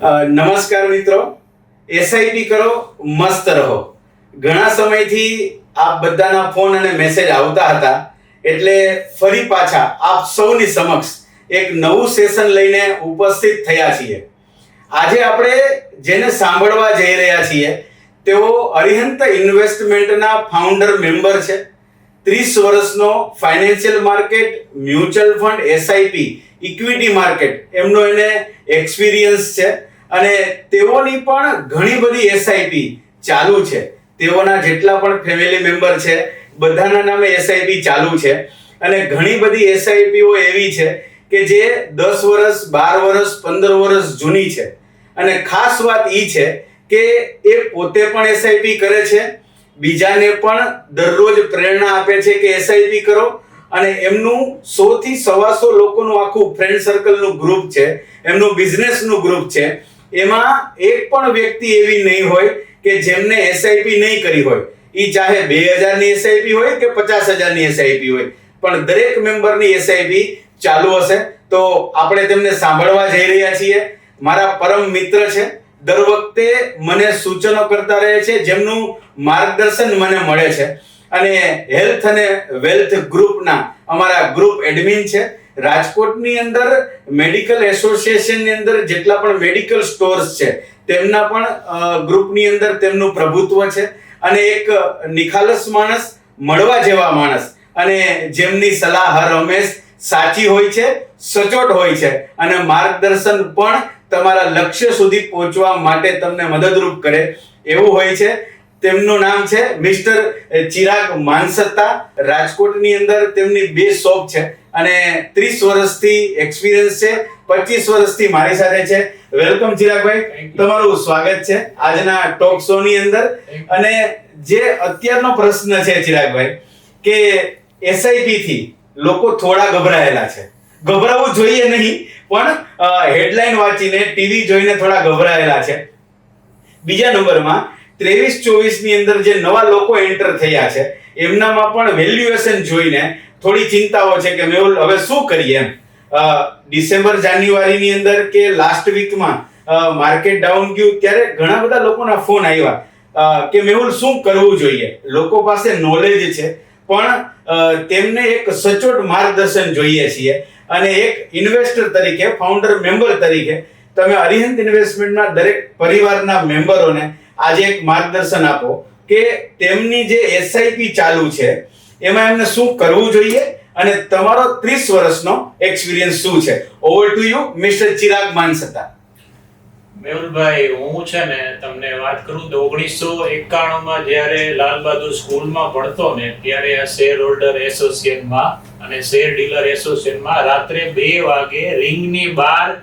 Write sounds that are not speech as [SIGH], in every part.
નમસ્કાર મિત્રો. એસઆઈપી કરો, મસ્ત રહો. ઘણા સમયથી આપ બધાના ફોન અને મેસેજ આવતા હતા, એટલે ફરી પાછા આપ સૌની સમક્ષ એક નવું સેશન લઈને ઉપસ્થિત થયા છીએ. આજે આપણે જેને સાંભળવા જઈ રહ્યા છીએ, તેઓ અરિહંત ઇન્વેસ્ટમેન્ટના ફાઉન્ડર મેમ્બર છે. ત્રીસ વર્ષનો financial market mutual fund SIP equity market એમનો એને એક્સપિરિયન્સ છે. અને તેઓની પણ ઘણી બધી એસઆઈપી ચાલુ છે. તેઓના જેટલા પણ ફેમિલી મેમ્બર છે, બધાના નામે એસઆઈપી ચાલુ છે. અને ઘણી બધી એસઆઈપીઓ એવી છે કે જે દસ વર્ષ બાર વર્ષ પંદર વર્ષ જૂની છે. અને ખાસ વાત એ છે કે એ પોતે પણ એસઆઈપી કરે છે. બીજાને પણ દરરોજ પ્રેરણા આપે છે કે એસઆઈપી કરો. અને એમનું સો થી સવાસો લોકોનું આખું ફ્રેન્ડ સર્કલનું ગ્રુપ છે. એમનું બિઝનેસનું ગ્રુપ છે. એમાં એક પણ વ્યક્તિ એવી નહીં હોય કે જેમને એસઆઈપી નહીં કરી હોય. એ ચાહે બે હજારની એસઆઈપી હોય કે પચાસ હજારની એસઆઈપી હોય. પણ દરેક મેમ્બરની એસઆઈપી ચાલુ હશે. તો આપણે તેમને સાંભળવા જઈ રહ્યા છીએ. મારા પરમ મિત્ર છે. દર વખતે મને સૂચનો કરતા રહે છે, જેમનું માર્ગદર્શન મને મળે છે. અને હેલ્થ અને વેલ્થ ગ્રુપના અમારા ગ્રુપ એડમિન છે. રાજકોટની અંદર મેડિકલ એસોસિએશનની અંદર જેટલા પણ મેડિકલ સ્ટોર્સ છે, તેમના પણ ગ્રુપની અંદર તેમનું પ્રભુત્વ છે. અને એક નિખાલસ માણસ, મળવા જેવા માણસ. અને જેમની સલાહ હર હંમેશ સાચી હોય છે, સચોટ હોય છે. અને માર્ગદર્શન પણ તમારા લક્ષ્ય સુધી પહોંચવા માટે તમને મદદરૂપ કરે. એવું હોય છે. તેમનું નામ છે મિસ્ટર ચિરાગ માનસત્તા. રાજકોટની અંદર તેમની બે શોપ છે. અને ત્રીસ વર્ષથી એક્સપિરિયન્સ છે પચીસ વર્ષથી મારી સાથે છે. વેલકમ ચિરાગભાઈ. તમારું સ્વાગત છે આજના ટોક શો ની અંદર. અને જે અત્યારનો પ્રશ્ન છે ચિરાગભાઈ કે એસઆઈપી થી લોકો થોડા ગભરાયેલા છે. ગભરાવું જોઈએ નહીં પણ હેડલાઇન વાંચીને ટીવી જોઈને થોડા ગભરાયેલા છે. બીજા નંબરમાં ત્રેવીસ ચોવીસની અંદર જે નવા લોકો એન્ટર થયા છે એમનામાં પણ વેલ્યુએશન જોઈને થોડી ચિંતાઓ છે કે મેહુલ હવે શું કરીએ એમ? ડિસેમ્બર જાન્યુઆરીની અંદર કે લાસ્ટ વીકમાં માર્કેટ ડાઉન ગયું ત્યારે ઘણા બધા લોકોના ફોન આવ્યા. કે મેહુલ શું કરવું જોઈએ? લોકો પાસે નોલેજ છે, પણ તેમને એક સચોટ માર્ગદર્શન જોઈએ છીએ. અને એક ઇન્વેસ્ટર તરીકે ફાઉન્ડર મેમ્બર તરીકે, તમે અરિહંત ઇન્વેસ્ટમેન્ટના દરેક પરિવારના મેમ્બરોને આજે એક માર્ગદર્શન આપો કે તેમની જે એસઆઈપી ચાલુ છે એમાં એમને શું કરવું જોઈએ અને તમારો 30 વર્ષનો એક્સપિરિયન્સ શું છે? Over to you mister Chirag Mansata મેહુલભાઈ હું છે ને તમને વાત કરું તો ઓગણીસો એકાણું માં જ્યારે લાલ બહાદુર સ્કૂલમાં ભણતો ને ત્યારે આ શેર હોલ્ડર એસોસિએશનમાં અને શેર ડીલર એસોસિએશનમાં રાત્રે બે વાગે રિંગની બહાર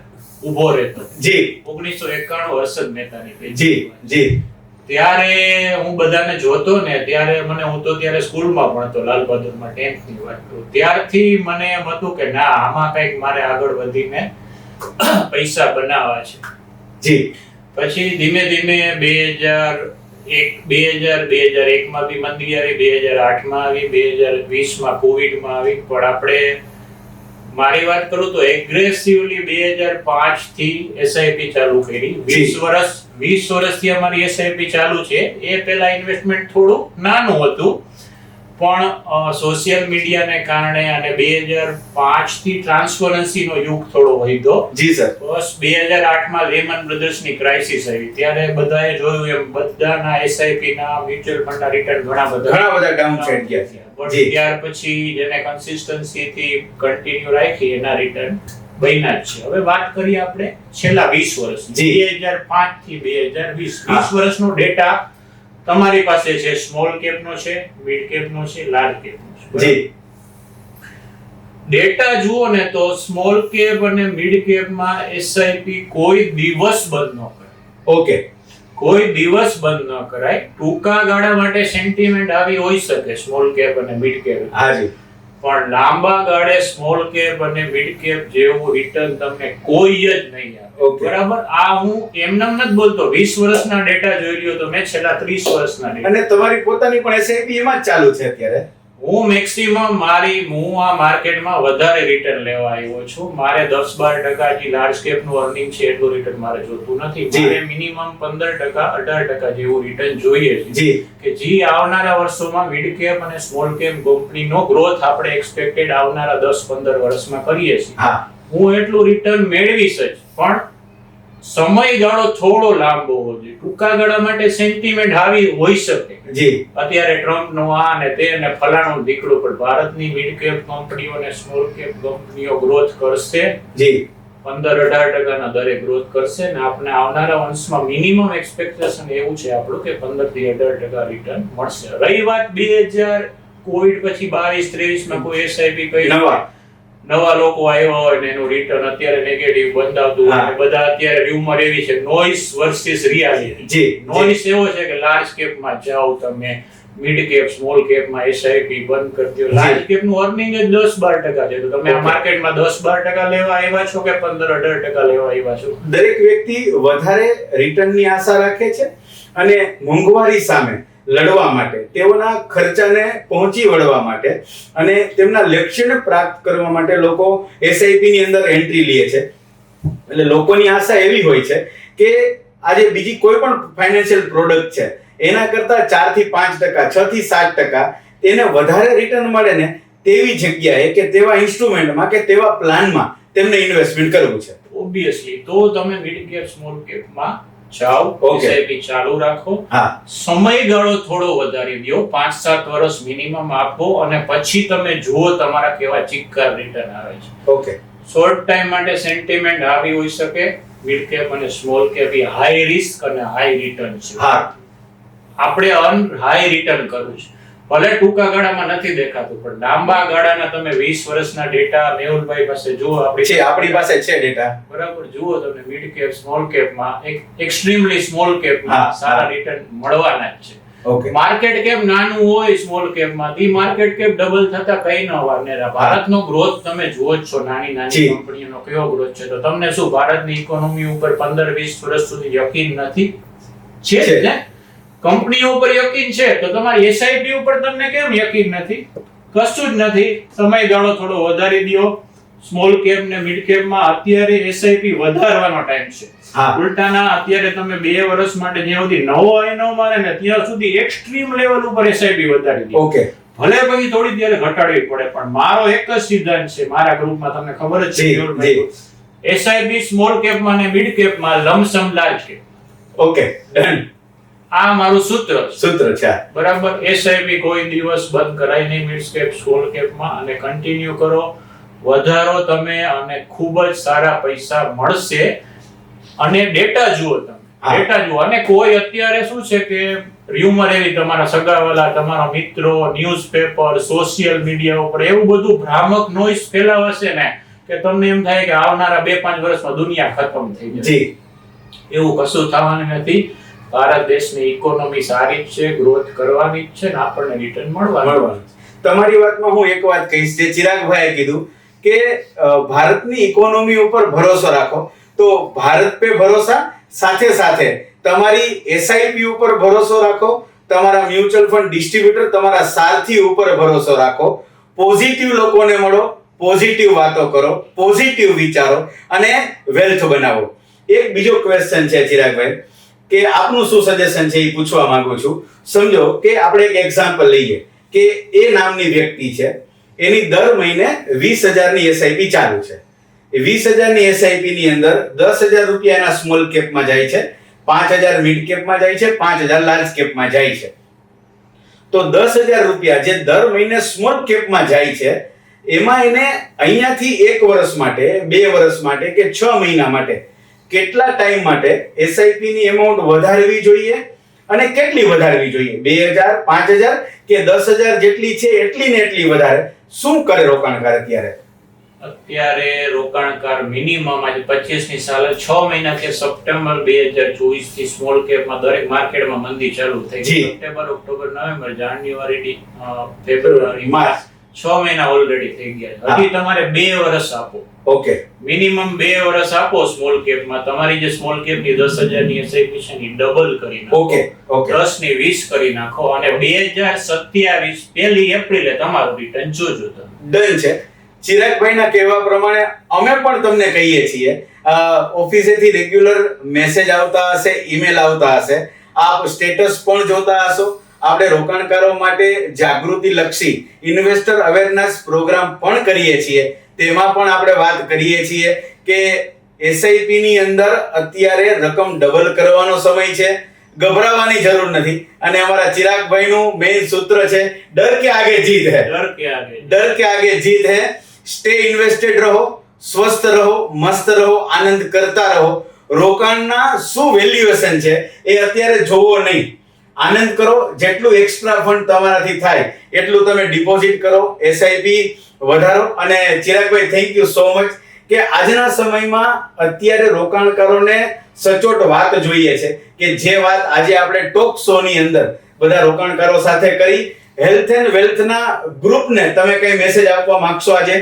ઊભો રહેતો. જી. ઓગણીસો એકાણું હર્ષદ મહેતાની જી જી. ત્યારે હું બધાને જોતો ને ત્યારે મને હું તો ત્યારે સ્કૂલમાં ભણતો લાલ બહાદુરમાં ટેન્થની વાત ત્યારથી મને એમ હતું કે ના આમાં કંઈક મારે આગળ વધીને [CLEARS THROAT] પૈસા બનાવવા છે. જી. પછી ધીમે ધીમે બે હજાર એક બે હજાર બે હજાર એકમાં બી મંદી આવી બે હજાર આઠમાં આવી બે હજાર વીસમાં કોવિડમાં આવી. પણ આપણે મારી વાત કરું તો એગ્રેસિવલી બે હજાર પાંચથી એસઆઈપી ચાલુ કરી. વીસ. વર્ષ વીસ વર્ષથી અમારી એસઆઈપી ચાલુ છે. એ પહેલા ઇન્વેસ્ટમેન્ટ થોડું નાનું હતું. પણ સોશિયલ મીડિયાને કારણે અને બે હજાર પાંચથી ટ્રાન્સપરન્સીનો યુગ થોડો વધ્યો. જી સર. બસ બે હજાર આઠમાં લેમન બ્રધર્સની ક્રાઇસિસ આવી. ત્યારે બધાએ જોયું એમ બધાના એસઆઈપી ના મ્યુચ્યુઅલ ફંડના રિટર્ન ઘણા બધા ઘણા બધા ડાઉન ટ્રેન્ડ ગયા. છે પણ ત્યાર પછી જેને કન્સિસ્ટન્સી થી કન્ટિન્યુ રાખી એના રિટર્ન બન્યા જ છે. હવે વાત કરીએ આપણે છેલ્લા વીસ વર્ષ બે હજાર પાંચથી બે 2020 વીસ. 20 વર્ષનો ડેટા તમારી પાસે છે સ્મોલ કેપ નો છે મિડ કેપ નો છે લાર્જ કેપ નો છે. જી. ડેટા જુઓ ને તો સ્મોલ કેપ અને મિડ કેપમાં એસઆઈપી કોઈ દિવસ બંધ ન કરે ઓકે. કોઈ દિવસ બંધ ન કરાય. ટૂંકા ગાળા માટે સેન્ટિમેન્ટ આવી હોઈ શકે સ્મોલ કેપ અને મિડ કેપ હાજી પણ લાંબા ગાળે સ્મોલ કેપ અને મિડ કેપ જેવું રિટર્ન તમને કોઈ જ નહીં આપે. બરાબર? આ હું એમનેમ નથી બોલતો. 20 વર્ષના ડેટા જોઈ લ્યો તો મેં છેલ્લા 30 વર્ષના અને તમારી પોતાની પણ એસઆઈપી એમાં જ ચાલુ છે અત્યારે? હું મેક્સિમમ મારી હું આ માર્કેટમાં વધારે રિટર્ન લેવા આવ્યો છું. મારે દસ બાર ટકા જે લાર્જ કેપનું અર્નિંગ છે એટલું રિટર્ન મારે જોતું નથી. મારે મિનિમમ પંદર ટકા અઢાર ટકા જેવું રિટર્ન જોઈએ છે. કે જે આવનારા વર્ષોમાં મિડ કેપ અને સ્મોલ કેપ કંપનીનો ગ્રોથ આપણે એક્સપેક્ટેડ આવનારા દસ પંદર વર્ષમાં કરીએ છીએ. હું. એટલું રિટર્ન મેળવીશ જ. પણ સમયગાળો થોડો લાંબો હોવો જોઈએ. ટૂંકા ગાળા માટે સેન્ટિમેન્ટ આવી હોઈ શકે. જી. અત્યારે ટ્રમ્પ નો આ ને તે ને ફલાણો દીકડું પણ ભારતની મિડ કેપ કંપનીઓ ને સ્મોલ કેપ કંપનીઓ ગ્રોથ કરશે. જી. પંદર અઢાર ટકાના દરે ગ્રોથ કરશે ને આપણે આવનારા વર્ષમાં મિનિમમ એક્સપેક્ટેશન એવું છે આપણું કે પંદરથી અઢાર ટકા રિટર્ન મળશે. રહી વાત બે હજાર કોવિડ પછી બાવીસ ત્રેવીસમાં કોઈ એસઆઈપી કઈ નવા. નવા લોકો આવ્યા હોય ને એનું રિટર્ન અત્યારે નેગેટિવ બંધાવતું હોય બધા અત્યારે રૂમર એવી છે. Noise versus reality ji noise એવો છે કે લાર્જ કેપમાં જાઓ તમે મિડ કેપ સ્મોલ કેપમાં એસઆઈપી બંધ કરી દો લાર્જ કેપનું અર્નિંગ જ દસ બાર ટકા છે. તો તમે આ. માર્કેટમાં દસ બાર ટકા લેવા આવ્યા છો કે પંદર અઢાર ટકા લેવા આવ્યા છો? દરેક વ્યક્તિ વધારે રિટર્નની આશા રાખે છે અને મોંઘવારી સામે લડવા માટે, તેઓના ખર્ચાને પહોંચી વળવા માટે અને તેમના લક્ષ્યને પ્રાપ્ત કરવા માટે લોકો એસઆઈપી ની અંદર એન્ટ્રી લે છે. એટલે લોકોની આશા એવી હોય છે કે આજે બીજી કોઈ પણ ફાઇનાન્શિયલ પ્રોડક્ટ છે, એના કરતા ચારથી પાંચ ટકા, છ થી સાત ટકા તેને વધારે રિટર્ન મળે ને તેવી જગ્યાએ કે તેવા ઇન્સ્ટ્રુમેન્ટમાં કે તેવા પ્લાનમાં તેમને ઇન્વેસ્ટમેન્ટ કરવું છે. ઓબ્વિયસલી તો તમે મિડ કેપ સ્મોલ કેપમાં જાઓ ઓકે એસઆઈપી ચાલુ રાખો. હા. સમયગાળો થોડો વધારી દો પાંચ સાત વર્ષ મિનિમમ આપો અને પછી તમે જુઓ તમારા કેવા ચિક્કાર રિટર્ન આવે છે. ઓકે શોર્ટ ટાઈમ માટે સેન્ટિમેન્ટ આવી હોઈ શકે મિડ કેપ અને સ્મોલ કેપ એ હાઈ રિસ્ક અને હાઈ રિટર્ન છે. હા. આપણે અર્ન હાઈ રિટર્ન કરવું છે. ભલે ટૂંકા ગાળામાં નથી દેખાતું પણ લાંબા ગાળાના તમે વીસ વર્ષના ડેટા મેહુલભાઈ પાસે જુઓ આપણી છે આપણી પાસે છે ડેટા બરાબર જુઓ તમે મિડ કેપ સ્મોલ કેપમાં એક એક્સ્ટ્રીમલી સ્મોલ કેપમાં સારા રિટર્ન મળવાના જ છે. ઓકે માર્કેટ કેપ નાનું હોય સ્મોલ કેપમાં ધી માર્કેટ કેપ ડબલ થતા કઈ ન વારનેરા ભારતનો ગ્રોથ તમે જુઓ જ છો નાની નાની. કંપનીઓનો કયો ગ્રોથ છે તો તમને શું ભારતની ઇકોનોમી ઉપર 15 20 વર્ષ સુધી યકીન નથી? છે છે. ને? કંપનીઓ ઉપર યકીન છે તો તમારી એસઆઈપી ઉપર તમને કેમ યકીન નથી? કશું જ નથી. સમયગાળો થોડો વધારી દ્યો સ્મોલ કેપ ને મિડ કેપમાં અત્યારે એસઆઈપી વધારવાનો ટાઈમ છે. હા. ઉલટાના અત્યારે તમે બે વર્ષ માટે જ્યાં સુધી નવો આઈનો મારે ને ત્યાં સુધી એક્સ્ટ્રીમ લેવલ ઉપર એસઆઈપી વધારી દો. ઓકે ભલે પછી થોડી ત્યારે ઘટાડવી પડે પણ મારો એક જ સિદ્ધાંત છે. મારા ગ્રુપમાં તમને ખબર જ છે. એસઆઈપી સ્મોલ કેપમાં ને mid કેપમાં lump sum large cap okay done આ મારું સૂત્ર સૂત્ર છે. બરાબર? એસઆઈપી કોઈ દિવસ બંધ કરાય નહીં મિડ કેપ સ્મોલ કેપમાં અને કન્ટિન્યુ કરો. વધારો તમે અને ખૂબ જ સારા પૈસા મળશે. અને ડેટા જુઓ તમે. ડેટા જુઓ. અને કોઈ અત્યારે શું છે કે ર્યુમર એવી તમારા સગાવાલા તમારા મિત્રો ન્યૂઝપેપર સોશિયલ મીડિયા ઉપર એવું બધું ભ્રામક નોઈસ ફેલાવશે ને કે તમને એમ થાય કે આવનારા બે પાંચ વર્ષમાં દુનિયા ખતમ થઈ જશે. એવું કશું થવાનું નથી. ભારત દેશની ઇકોનોમી સારી જ છે ગ્રોથ કરવાની જ છે ને આપણને રિટર્ન મળવાનું તમારી વાતમાં હું એક વાત કહીશ જે ચિરાગભાઈએ કીધું કે ભારતની ઇકોનોમી ઉપર ભરોસો રાખો. તો ભારત પે ભરોસા, સાથે સાથે તમારી એસઆઈપી ઉપર ભરોસો રાખો, તમારા મ્યુચ્યુઅલ ફંડ ડિસ્ટ્રીબ્યુટર તમારા સારથી ઉપર ભરોસો રાખો પોઝિટિવ લોકોને મળો પોઝિટિવ વાતો કરો પોઝિટિવ વિચારો અને વેલ્થ બનાવો. એક બીજો ક્વેશ્ચન છે ચિરાગભાઈ. કે આપનું શું સજેશન છે એ પૂછવા માંગુ છું. સમજો કે આપણે એક એક્ઝામ્પલ લઈએ કે એ નામની વ્યક્તિ છે, એની દર મહિને વીસ હજારની એસઆઈપી ચાલુ છે. એ વીસ હજારની એસઆઈપી ની અંદર દસ હજાર રૂપિયા એના સ્મોલ કેપમાં જાય છે, પાંચ હજાર મિડ કેપમાં જાય છે, પાંચ હજાર લાર્જ કેપમાં જાય છે. તો દસ હજાર રૂપિયા જે દર મહિને સ્મોલ કેપમાં જાય છે, એમાં એને અહીંયાથી એક વર્ષ માટે, બે વર્ષ માટે કે છ મહિના માટે કેટલા ટાઈમ માટે એસઆઈપી ની એમાઉન્ટ વધારવી જોઈએ અને કેટલી વધારવી જોઈએ? બે હજાર પાંચ હજાર કે દસ હજાર જેટલી છે એટલી ને એટલી વધારે? શું કરે રોકાણકાર અત્યારે? અત્યારે રોકાણકાર મિનિમમ આજે 25 ની સાલે છ મહિના કે સપ્ટેમ્બર 2024 થી સ્મોલ કેપમાં દરેક માર્કેટમાં મંદી ચાલુ થઈ September October November January February March. છ મહિના ઓલરેડી થઈ ગયા હજી તમારે બે વર્ષ આપો. ઓકે. મિનિમમ બે વર્ષ આપો સ્મોલ કેપમાં તમારી જે સ્મોલ કેપની દસ હજારની એસઆઈપી ને ડબલ કરી નાખો. Okay okay. દસની વીસ કરી નાખો અને બે હજાર સત્યાવીસ પહેલી એપ્રિલે તમારું રિટર્ન જોજો તમે. ડન છે. ચિરાગભાઈના કહેવા પ્રમાણે અમે પણ તમને કહીએ છીએ ઓફિસેથી રેગ્યુલર મેસેજ આવતા હશે ઈમેલ આવતા હશે. આપ સ્ટેટસ પણ જોતા હશો. આપણે રોકાણકારો માટે જાગૃતિ લક્ષી ઇન્વેસ્ટર અવેરનેસ પ્રોગ્રામ પણ કરીએ છીએ. તેમાં પણ આપણે વાત કરીએ છીએ કે એસઆઈપી ની અંદર અત્યારે રકમ ડબલ કરવાનો સમય છે. ગભરાવાની જરૂર નથી. અને અમારા ચિરાગભાઈ નું મેઇન સૂત્ર છે ડર કે આગે જીત હે. ડર કે આગે ડર કે આગે જીત હે. સ્ટે ઇન્વેસ્ટેડ રહો સ્વસ્થ રહો મસ્ત રહો આનંદ કરતા રહો. રોકાણના શું વેલ્યુએશન છે એ અત્યારે જોવો નહીં. આનંદ કરો, જેટલું એક્સ્ટ્રા ફંડ તમારાથી થાય, એટલું તમે ડિપોઝિટ કરો એસઆઈપી વધારો. અને ચિરાગભાઈ થેન્ક યુ સો મચ કે આજના સમયમાં અત્યારે રોકાણકારોને સચોટ વાત જોઈએ છે કે જે વાત આજે આપણે ટોક શો ની અંદર બધા રોકાણકારો સાથે કરી. હેલ્થ એન્ડ વેલ્થના ગ્રુપને તમે કઈ મેસેજ આપવા માંગશો આજે?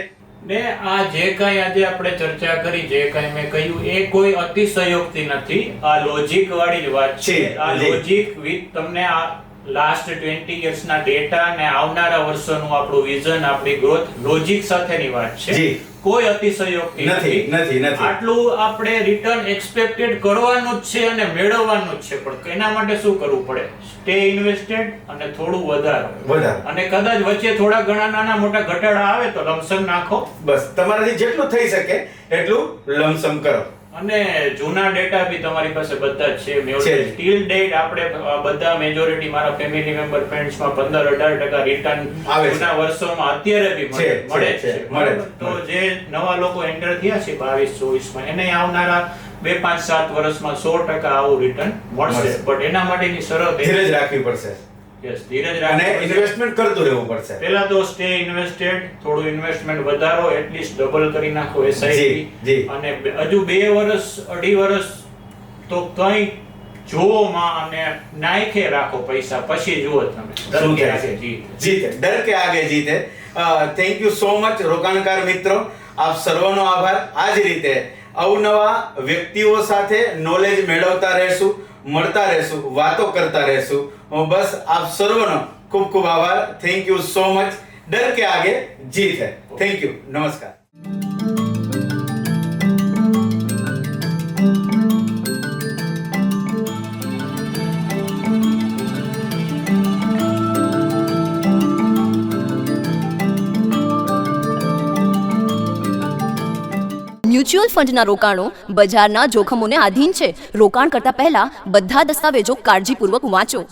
ને આ જે કાંઈ આજે આપણે ચર્ચા કરી જે કાંઈ મેં કહ્યું એ કોઈ અતિશયોક્તિ નથી. આ લોજિક વાળી જ વાત છે. આ લોજિક વિથ તમને આ લાસ્ટ ટ્વેન્ટી યર્સના ડેટા અને આવનારા વર્ષોનું આપણું વિઝન આપણી ગ્રોથ લોજિક સાથેની વાત છે. કોઈ અતિશયોક્તિ નથી. નથી નથી આટલું આપણે રિટર્ન એક્સપેક્ટેડ કરવાનું જ છે અને મેળવવાનું જ છે. પણ એના માટે શું કરવું પડે? સ્ટે ઇન્વેસ્ટેડ અને થોડું વધારો. વધારો. અને કદાચ વચ્ચે થોડા ઘણા નાના મોટા ઘટાડા આવે તો લમસમ નાખો. બસ તમારાથી જેટલું થઈ શકે એટલું લમસમ કરો. અને જૂના ડેટા બી તમારી પાસે બધા જ છે. મેં સ્ટીલ ડેટ આપણે બધા મેજોરિટી મારા ફેમિલી મેમ્બર ફ્રેન્ડ્સમાં પંદર અઢાર ટકા રિટર્ન આવે જૂના વર્ષોમાં અત્યારે બી મળે છે, મળે તો જે. નવા લોકો એન્ટર થયા છે બાવીસ ચોવીસમાં એને આવનારા બે પાંચ સાત વર્ષમાં સો ટકા આવું રિટર્ન મળશે. બટ એના માટેની શરત ધીરજ રાખવી પડશે. Yes, ધીરજ અને ઇન્વેસ્ટમેન્ટ કરતું રહેવું પડશે. પહેલા તો સ્ટે ઇન્વેસ્ટેડ થોડું ઇન્વેસ્ટમેન્ટ વધારો એટલીસ્ટ ડબલ કરી નાખો એસઆઈપી. અને હજુ બે વર્ષ અઢી વર્ષ તો કઈ જોવોમાં અને નાખે રાખો પૈસા પછી જુઓ તમે. શું કે આગે જીતે ડર કે આગે જીતે. થેન્ક યુ સો મચ રોકાણકાર મિત્રો. આપ સર્વનો આભાર. આ જ રીતે અવનવા વ્યક્તિઓ સાથે નોલેજ મેળવતા રહેશું મળતા રહેશું વાતો કરતા રહેશું. બસ આપ સર્વનો ખૂબ ખૂબ આભાર. થેન્ક યુ સો મચ ડર કે આગે જીત હે. થેન્ક યુ નમસ્કાર. મ્યુચ્યુઅલ ફંડના રોકાણો બજારના જોખમોને આધીન છે. રોકાણ કરતા પહેલા બધા દસ્તાવેજો કાળજીપૂર્વક વાંચો.